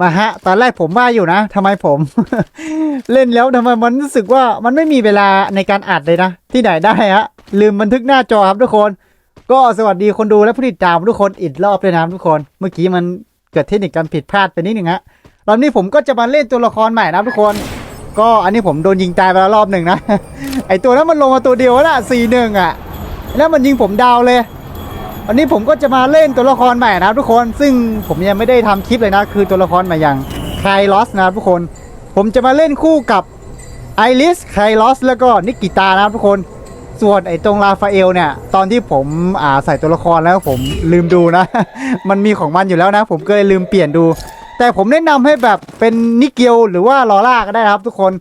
มาฮะ ตอนแรกผมว่าอยู่นะทำไมผม เล่นแล้วทำไมมันรู้สึกว่ามันไม่มีเวลาในการอัดเลยนะ ที่ไหนได้ฮะ ลืมบันทึกหน้าจอครับทุกคน ก็สวัสดีคนดูและผู้ติดตามทุกคนอีกรอบเลยนะทุกคน เมื่อกี้มันเกิดเทคนิคการผิดพลาดไปนิดหนึ่งฮะรอบนี้ผมก็จะมาเล่นตัวละครใหม่นะทุกคน ก็อันนี้ผมโดนยิงตายไปแล้วรอบหนึ่งนะไอตัวนั้นมันลงมาตัวเดียวละสี่หนึ่งอะ แล้วมันยิงผมดาวเลย วันนี้ผมก็จะมาเล่นตัวละครใหม่นะครับทุกคนซึ่งผมยังไม่ได้ทำคลิปเลยนะ คือตัวละครใหม่อย่างไคลอสนะครับทุกคน ผมจะมาเล่นคู่กับไอริสไคลอสแล้วก็นิกิตานะครับทุกคนส่วนไอ้ตรงราฟาเอลเนี่ย ตอนที่ผมอ่าใส่ตัวละครแล้วผมลืมดูนะ มันมีของมันอยู่แล้วนะ ผมก็เลยลืมเปลี่ยนดู แต่ผมแนะนำให้แบบเป็นนิเกียวหรือว่าลอร่าก็ได้นะครับทุกคน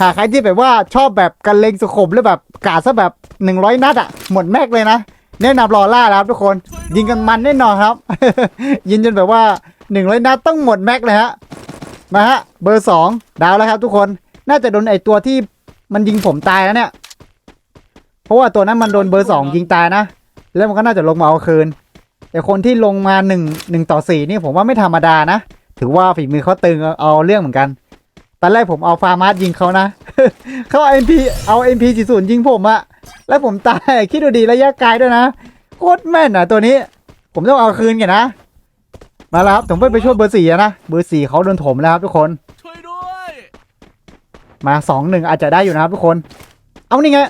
หากใครที่แบบว่าชอบแบบกันเลงสุขมหรือแบบกาดซะแบบ 100 นัดอะหมดแม็กเลยนะ แนะนำลอร่านะครับทุกคนยิงกันมันแน่นอนครับ ยิงจนแบบว่า100นัดต้องหมดแม็กเลยฮะมาฮะเบอร์2ดาวแล้วครับ ทุกคนน่าจะโดนไอตัวที่มันยิงผมตายแล้วเนี่ย เพราะว่าตัวนั้นมันโดนเบอร์2ยิงตายนะ แล้วมันก็น่าจะลงมาเอาคืน แต่คนที่ลงมา1 1ต่อ4นี่ผมว่าไม่ธรรมดานะ ถือว่าฝีมือเขาตึงเอาเรื่องเหมือนกัน ตอนแรกผมเอาฟาร์มาสยิงเขานะ เขาเอา MP เอา MP 4 0ยิงผมอะแล้วผมตาย คิดดูดีระยะไกลด้วยนะ โคตรแม่นอะตัวนี้ ผมต้องเอาคืนกันนะ มาแล้วครับ ผมไปไปช่วยเบอร์สี่นะ เบอร์สี่เขาโดนถมแล้วครับทุกคน ช่วยด้วย มาสองหนึ่งอาจจะได้อยู่นะครับทุกคน เอานี่ไง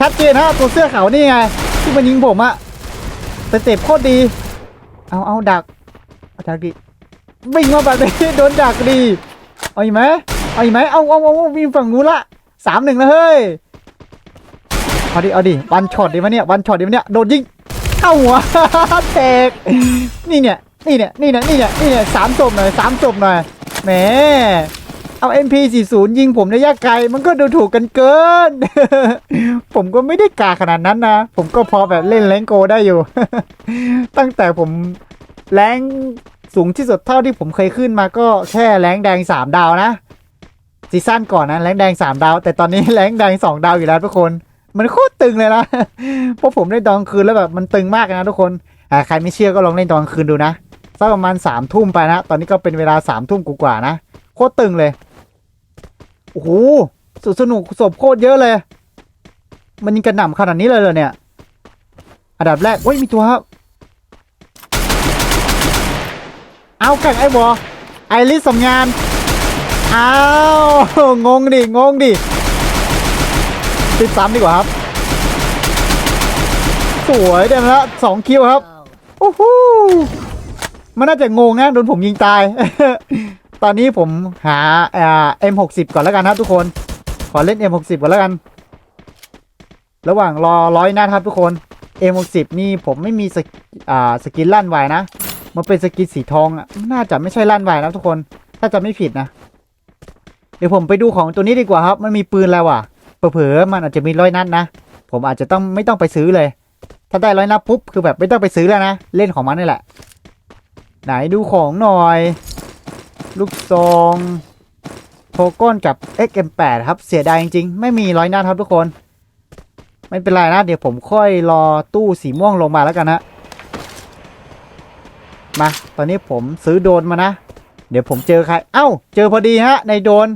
ชัดเจนฮะตัวเสื้อขาวนี่ไง ที่มันยิงผมอะสเต็ปโคตรดี เอาเอาดักอาดักดิวิ่งมาแบบนี้โดนดักดี เอาอีกไหมเอาอีกไหมเอาเอาเอาเอาวิ่งฝั่งนู้นละสามหนึ่งแล้วเฮ้ยเอาดิเอาดิวันช็อตดิวะเนี่ยวันช็อตดิวะเนี่ยโดนยิงเข้าหัวแตกนี่เนี่ยนี่เนี่ยนี่เนี่ยนี่เนี่ยนี่เนี่ยสามศพหน่อยสามศพหน่อยแหมเอา MP40 ยิงผมระยะไกลมันก็ดูถูกกันเกิน ผมก็ไม่ได้กาขนาดนั้นนะ ผมก็พอแบบเล่นแรงโกได้อยู่ ตั้งแต่ผมแรง สูงที่สุดเท่าที่ผมเคยขึ้นมาก็แค่แรงแดงสามดาวนะซีซั่นก่อนนะแรงแดงสามดาว แต่ตอนนี้แรงแดงสองดาวอยู่แล้วทุกคน มันโคตรตึงเลยนะเพราะผมเล่นตอนกลางคืนแล้วแบบมันตึงมากนะทุกคนใครไม่เชื่อก็ลองเล่นตอนกลางคืนดูนะสักประมาณสามทุ่มไปนะ ตอนนี้ก็เป็นเวลาสามทุ่มกว่าๆนะ โคตรตึงเลย โอ้โห สุดสนุกศพโคตรเยอะเลย มันยิงกระหน่ำขนาดนี้เลยเหรอเนี่ย อันดับแรกเฮ้ยมีตัวครับ เอาแข่งไอ้บอไอริสสำงานอ้าวงงดิงงดิติดซ้ำดีกว่าครับ สวยเดี๋ยวละสองคิวครับโอ้โหมันน่าจะงงนะโดนผมยิงตาย ตอนนี้ผมหาเอ่า M60 ก่อนแล้วกันครับทุกคน ขอเล่น M60 ก่อนแล้วกัน ระหว่างรอร้อยนัดครับทุกคน M60 นี่ผมไม่มีสสกินลั่นไวนะ มันเป็นสกินสีทองอะ น่าจะไม่ใช่ลั่นไวนะทุกคน ถ้าจะไม่ผิดนะ เดี๋ยวผมไปดูของตัวนี้ดีกว่าครับ มันมีปืนแล้วอะ เผลอๆมันอาจจะมีร้อยนัดนะ ผมอาจจะต้องไม่ต้องไปซื้อเลย ถ้าได้ร้อยนัดปุ๊บคือแบบไม่ต้องไปซื้อแล้วนะ เล่นของมันนี่แหละ ไหนดูของหน่อย ลูกซองโทก้นกับ XM8 ครับ เสียดายจริงๆ ไม่มีร้อยนัดครับทุกคน ไม่เป็นไรนะ เดี๋ยวผมค่อยรอตู้สีม่วงลงมาแล้วกันนะ มาตอนนี้ผมซื้อโดรนมานะ เดี๋ยวผมเจอใคร เอ้า เจอพอดีฮะ ในโดรน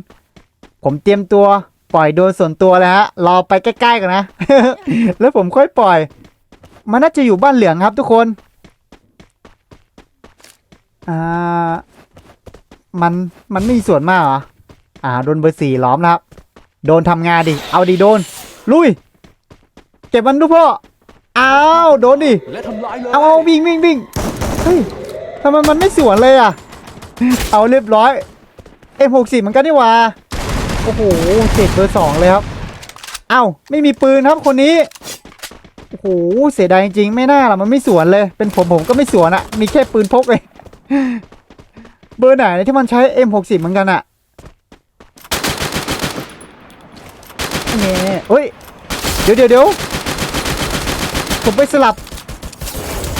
ผมเตรียมตัวปล่อยโดรนส่วนตัวแล้วฮะ รอไปใกล้ๆกันนะ แล้วผมค่อยปล่อย มันน่าจะอยู่บ้านเหลืองครับทุกคน อ่า มัน มันไม่มีส่วนมากเหรอ อ่า โดนเบอร์สี่ล้อมแล้วครับ โดนทำงานดิ เอาดิโดน ลุย เก็บมันดูพ่ออ้าว โดนดิและทำลายเลยเอาเอาวิ่งวิ่งวิ่งเฮ้ย ทำไมมันไม่สวนเลยอะ เอาเรียบร้อยเอ็มหกสิบมันก็ได้ว่าโอ้โหเจ็ดเบอร์สองเลยครับ เอ้าไม่มีปืนครับคนนี้ โอ้โหเสียดายจริงๆไม่น่าล่ะมันไม่สวนเลย เป็นผมผมก็ไม่สวนอะมีแค่ปืนพกเองเบอร์ไหนที่มันใช้ M60 เหมือนกันอะเนี่ยเฮ้ย เดี๋ยวเดี๋ยวเดี๋ยวผมไปสลับ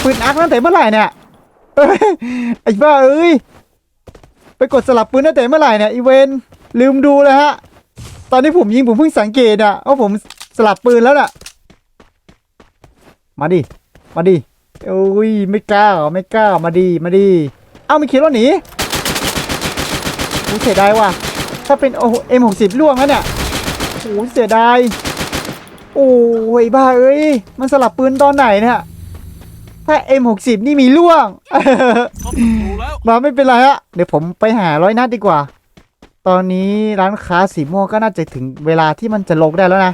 ปืนอักตั้งแต่เมื่อไหร่เนี่ย ไอ้บ้าเอ้ย ไปกดสลับปืนตั้งแต่เมื่อไหร่เนี่ยอีเวนลืมดูเลยฮะ ตอนนี้ผมยิงผมเพิ่งสังเกตอะว่าผมสลับปืนแล้วน่ะ มาดิ มาดิโอ้ยไม่กล้าไม่กล้ามาดิมาดิเอ้าไม่คิดว่าหนีโอ้เสียดายว่ะ ถ้าเป็นโอ้เอ็มหกสิบล่วงแล้วเนี่ยโอ้เสียดาย โอ้ยบ้าเอ้ย มันสลับปืนตอนไหนเนี่ย ถ้า M60 นี่มีล่วง เขาศัตรูแล้วมาไม่เป็นไรฮะ เดี๋ยวผมไปหาร้อยนัดดีกว่า ตอนนี้ร้านค้าสีม่วงก็น่าจะถึงเวลาที่มันจะลงได้แล้วนะ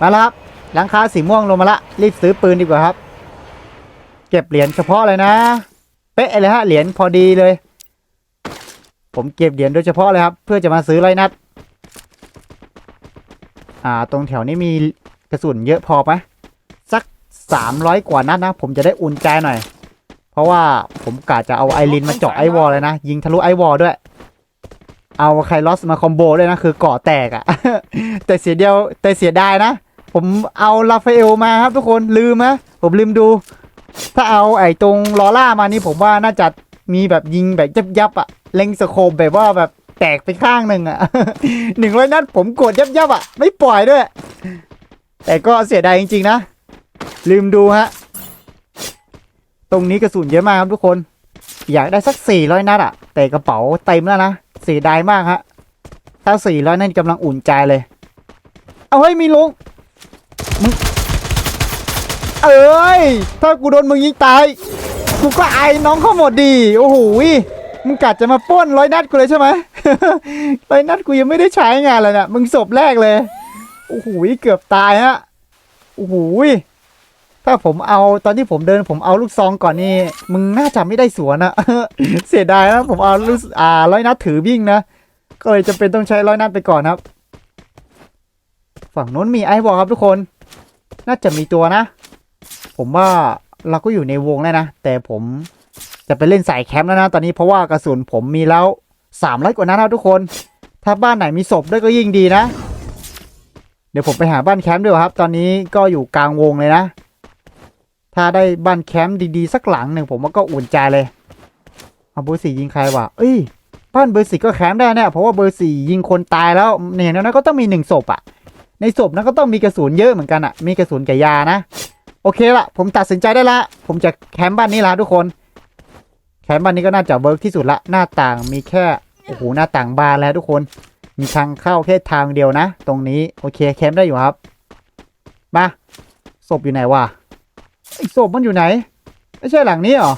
มาแล้วครับ ร้านค้าสีม่วงลงมาละ รีบซื้อปืนดีกว่าครับ เก็บเหรียญเฉพาะเลยนะ เป๊ะเลยฮะ เหรียญพอดีเลย ผมเก็บเหรียญโดยเฉพาะเลยครับ เพื่อจะมาซื้อร้อยนัด อ่า ตรงแถวนี้มีกระสุนเยอะพอไหม สักสามร้อยกว่านัดนะ ผมจะได้อุ่นใจหน่อย เพราะว่าผมกะจะเอาไอรินมาเจาะไอวอลเลยนะ ยิงทะลุไอวอลด้วย เอาไคลอสมาคอมโบด้วยนะ คือเกาะแตกอะแต่เสียเดียวแต่เสียดายนะ ผมเอาลาฟาเอลมาครับทุกคนลืมนะผมลืมดู ถ้าเอาไอ้ตรงลอล่ามานี่ผมว่าน่าจะมีแบบยิงแบบยับยับๆอะเล็งสโคปแบบว่าแบบแตกไปข้างหนึ่งอะหนึ่งร้อยนัดผมกดยับยับๆอะไม่ปล่อยด้วย แต่ก็เสียดายจริงๆนะ ลืมดูฮะ ตรงนี้กระสุนเยอะมากครับทุกคน อยากได้สักสี่ร้อยนัดอะแต่กระเป๋าเต็มแล้วนะเสียดายมากฮะ ถ้าสี่ร้อยนัดกำลังอุ่นใจเลย เอาเฮ้มีลุงมึงเอ้ย ถ้ากูโดนมึงยิงตาย กูก็ไอายน้องเขาหมดดี โอ้โหมึงกัดจะมาป้นร้อยนัดกูเลยใช่ไหมร้อยนัดกูยังไม่ได้ใช้งานเลยนะมึงศพแรกเลย โอ้โหเกือบตายฮะ โอ้โห ถ้าผมเอาตอนที่ผมเดินผมเอาลูกซองก่อนนี่มึงน่าจะไม่ได้สวนนะเสียดายนะผมเอาลูกอ่าร้อยนัดถือวิ่งนะก็เลยจำเป็นต้องใช้ร้อยนัดไปก่อนครับ ฝั่งนู้นมีไอ้บอครับทุกคน น่าจะมีตัวนะ ผมว่าเราก็อยู่ในวงแล้วนะแต่ผมจะไปเล่นสายแคมป์แล้วนะตอนนี้เพราะว่ากระสุนผมมีแล้วสามร้อยกว่านัดนะทุกคน ถ้าบ้านไหนมีศพด้วยก็ยิ่งดีนะ เดี๋ยวผมไปหาบ้านแคมป์ด้วยครับ ตอนนี้ก็อยู่กลางวงเลยนะ ถ้าได้บ้านแคมป์ดีๆ สักหลังหนึ่งผมว่าก็อุ่นใจเลยเอาเบอร์สี่ยิงใครวะเอ้ยบ้านเบอร์สี่ก็แคมป์ได้แน่เพราะว่าเบอร์สี่ยิงคนตายแล้วอย่างนั้นก็ต้องมีหนึ่งศพอะในศพนั้นก็ต้องมีกระสุนเยอะเหมือนกันอะมีกระสุนกับยานะ โอเคละผมตัดสินใจได้ละผมจะแคมป์บ้านนี้ละทุกคน แคมป์บ้านนี้ก็น่าจะเวิร์กที่สุดละหน้าต่างมีแค่โอ้โหหน้าต่างบานแล้วทุกคน มีทางเข้าแค่ทางเดียวนะ ตรงนี้โอเคแคมป์ได้อยู่ครับ มาศพอยู่ไหนวะ ไอ้ศพมันอยู่ไหน ไม่ใช่หลังนี้เหรอ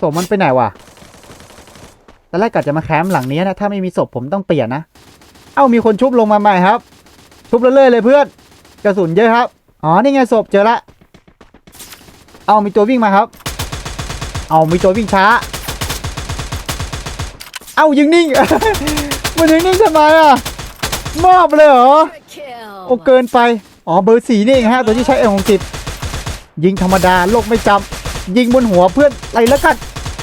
ศพมันไปไหนวะตอนแรกกะจะมาแคมป์หลังนี้นะ ถ้าไม่มีศพผมต้องเปลี่ยนนะ เอ้ามีคนชุบลงมาใหม่ครับ ชุบเรื่อยๆเลยเพื่อน กระสุนเยอะครับ อ๋อ นี่ไงศพเจอละ เอามีตัววิ่งมาครับ เอามีตัววิ่งช้า เอายิงนิ่ง มันยิงนิ่งทำไมอะ มอบเลยเหรอ โอ้เกินไป อ๋อ เบอร์สี่นี่เองฮะ ตัวที่ใช้เอของสิบ ยิงธรรมดาโลกไม่จำยิงบนหัวเพื่อนอะไรแล้วกัน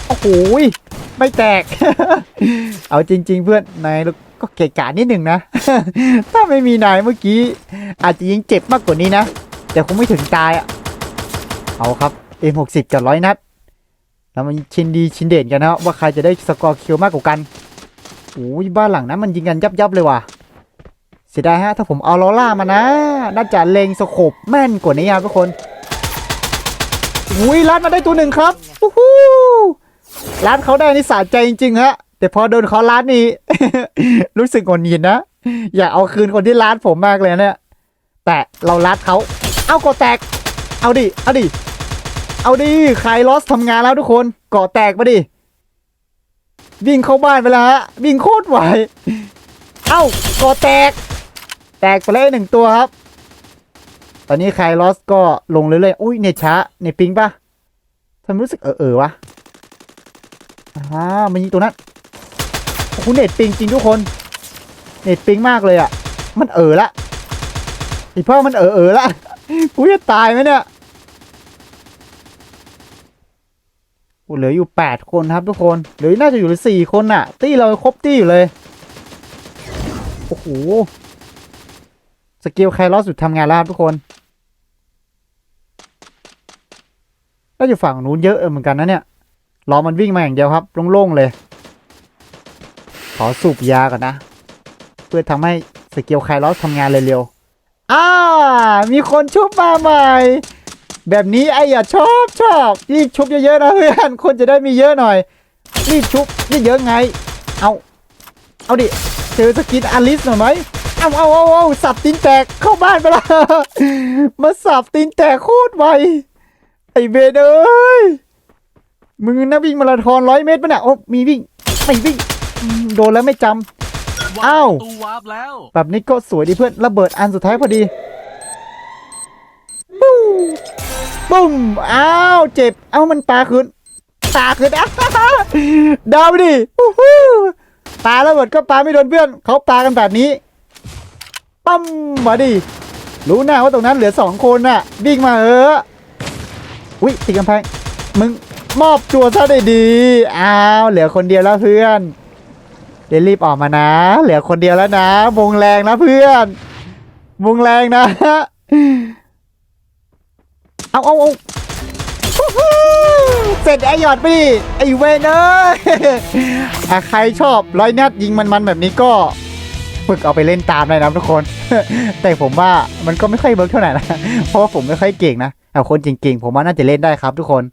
โอ้โหยไม่แตก เอาจริง ๆ เพื่อนนายก็เกะกะนิดหนึ่งนะ ถ้าไม่มีนายเมื่อกี้ อาจจะยิงเจ็บมากกว่านี้นะ แต่คงไม่ถึงตายอะเอาครับ M60 กับร้อยนัด แล้วมันชินดีชินเด่นกันนะว่าใครจะได้สกอร์คิวมากกว่ากันโอ้ยบ้านหลังนั้นมันยิงกันยับยับเลยว่ะ เสียดายฮะ ถ้าผมเอาลอล่ามานะ น่าจะเลงสโคบแม่นกว่านี้ครับทุกคน อุ้ยรัดมาได้ตัวหนึ่งครับวู้ฮู้รัดเขาได้นี่สะใจจริงๆฮะ แต่พอโดนเขารัดนี่รู้สึกหงุดหงิดนะ อยากเอาคืนคนที่รัดผมมากเลยเนี่ย แต่เรารัดเขา เอาก่อแตก เอาดิ เอาดิ เอาดิใครลอสทำงานแล้วทุกคนก่อแตกมาดิ วิ่งเข้าบ้านไปแล้วฮะ วิ่งโคตรไหวเอ้าก่อแตก แตกไปเลยหนึ่งตัวครับ ตอนนี้ใครลอสก็ลงเรื่อยๆ อุ้ยเนช้าเนปิงปะทำรู้สึกเออเออๆวะอ่ามันยิงตัวนั้นโอ้โหเน็ตปิงจริงทุกคน เน็ตปิงมากเลยอะ มันเออละอีพ่อมันเออเออละกูจะตายไหมเนี่ยกูเหลืออยู่แปดคนครับทุกคนเหลือน่าจะอยู่สี่คนน่ะ ตี้เราครบตี้อยู่เลย โอ้โห สกิลไคลอสหยุดทำงานแล้วครับทุกคน ก็อยู่ฝั่งนู้นเยอะเหมือนกันนะเนี่ยรอมันวิ่งมาอย่างเดียวครับโล่งๆเลย ขอสูบยาก่อนนะ เพื่อทำให้สกิลไคลอสทำงานเร็วๆอ่ามีคนชุบมาใหม่ แบบนี้ไอ้อย่าชอบชอบยิ่ชุบเยอะๆนะเพื่อนคนจะได้มีเยอะหน่อยรีบชุบเยอะไง เอา เอาดิเจอสกินอลิสหน่อยไหมเอาเอาเอาเอาสับตีนแตกเข้าบ้านไปละมาสับตีนแตกโคตรไว ไอเบนเอ้ยมึงนะวิ่งมาราธอนร้อยเมตรปะเนี่ยโอ้มีวิ่งไม่วิ่งอืมโดนแล้วไม่จำอ้าวประตูวาร์ปแล้วแบบนี้ก็สวยดีเพื่อนระเบิดอันสุดท้ายพอดีปุ้มปุ้มอ้าวเจ็บเอ้ามันตาขึ้นตาขึ้นอ้าวดาวไปดิอู้หู้ปาระเบิดก็ปาไม่โดนเพื่อนเขาปากันแบบนี้ปั๊มมาดิรู้หน้าว่าตรงนั้นเหลือสองคนน่ะวิ่งมาเออ อุ้ยติดกำแพง มึงมอบตัวซะได้ดีอ้าวเหลือคนเดียวแล้วเพื่อน เดี๋ยวรีบออกมานะ เหลือคนเดียวแล้วนะวงแรงนะเพื่อนวงแรงนะ เอาเอาเอาเสร็จไอหยอดไปดิไอเวนเอ้ยอะใครชอบร้อยนัดยิงมันๆแบบนี้ก็ฝึกเอาไปเล่นตามเลยนะทุกคน แต่ผมว่ามันก็ไม่ค่อยเบิร์กเท่าไหร่นะ เพราะว่าผมไม่ค่อยเก่งนะ แต่คนเก่งๆ ผมว่าน่าจะเล่นได้ครับทุกคน